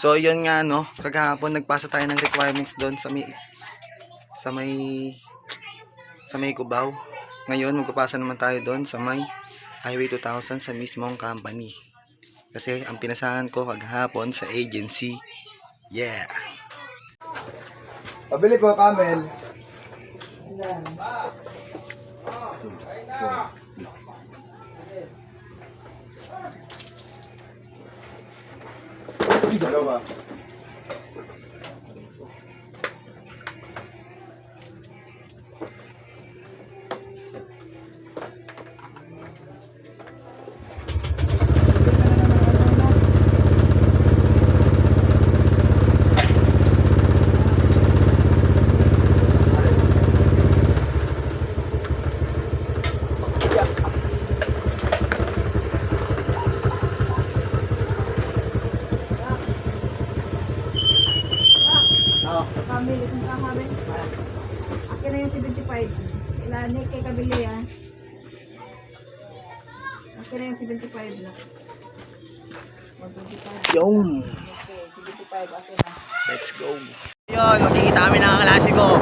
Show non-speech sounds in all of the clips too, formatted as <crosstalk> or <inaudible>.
So, yun nga, no. Kagahapon, nagpasa tayo ng requirements doon sa may, sa may, sa may Cubao. Ngayon, magpapasa naman tayo doon sa may Highway 2000 sa mismong company. Kasi, ang pinasahan ko kagahapon sa agency. Yeah. Pabili po, Camel. Dalawa. Oh. Kung kakabe. Akin na yung 75. Ilani kay kabili ah. Akin na yung 75 na. 125. Yung. Okay, 75 akin na. Let's go. Yun, magkikita kami ng kaklase ko.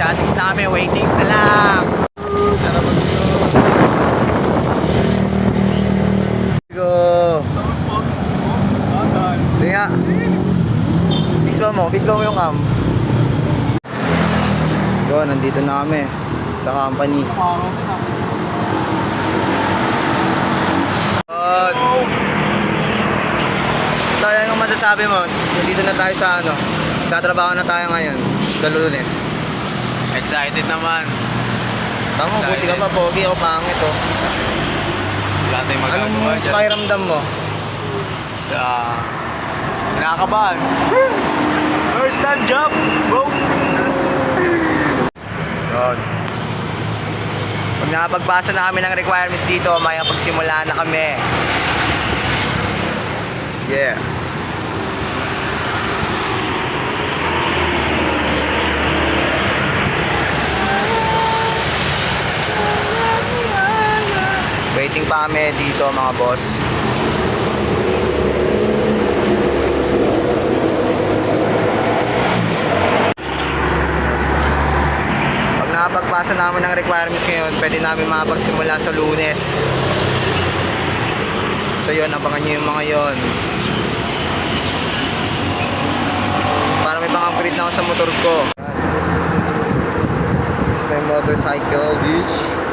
Chatings na kami, waitings na lang. Sarap mag Go. Sige nga. Biswa mo, biswa mo yung cam. Yun, nandito na kami sa company. Good. Tayo yung masasabi mo, nandito na tayo sa ano, tatrabaho na tayo ngayon, sa lunes. Excited naman. Tama, buti ka pa, pogi ako pangit oh. Wala tayong Anong magagawa dyan. pakiramdam mo? Sa... Nakakabahan. <laughs> First time job, bro. Yun. Pag nakapagpasa na kami ng requirements dito, may pagsimula na kami. Yeah. Waiting pa kami dito mga boss. Pag nakapagpasa namin ng requirements ngayon, pwede namin makapagsimula sa lunes. So yun, abangan nyo yung mga yon. Para may pang-upgrade na ako sa motor ko. This is my motorcycle, bitch.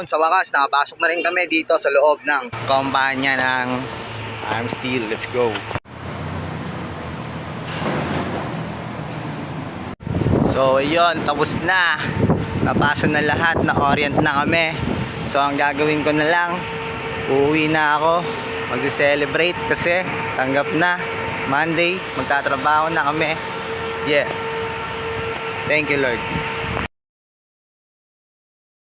Noon, sa wakas, nakapasok na rin kami dito sa loob ng kumpanya ng I'm Steel. Let's go. So, yun, tapos na. Napasa na lahat, na-orient na kami. So, ang gagawin ko na lang, uuwi na ako. Magse-celebrate kasi tanggap na. Monday, magtatrabaho na kami. Yeah. Thank you, Lord.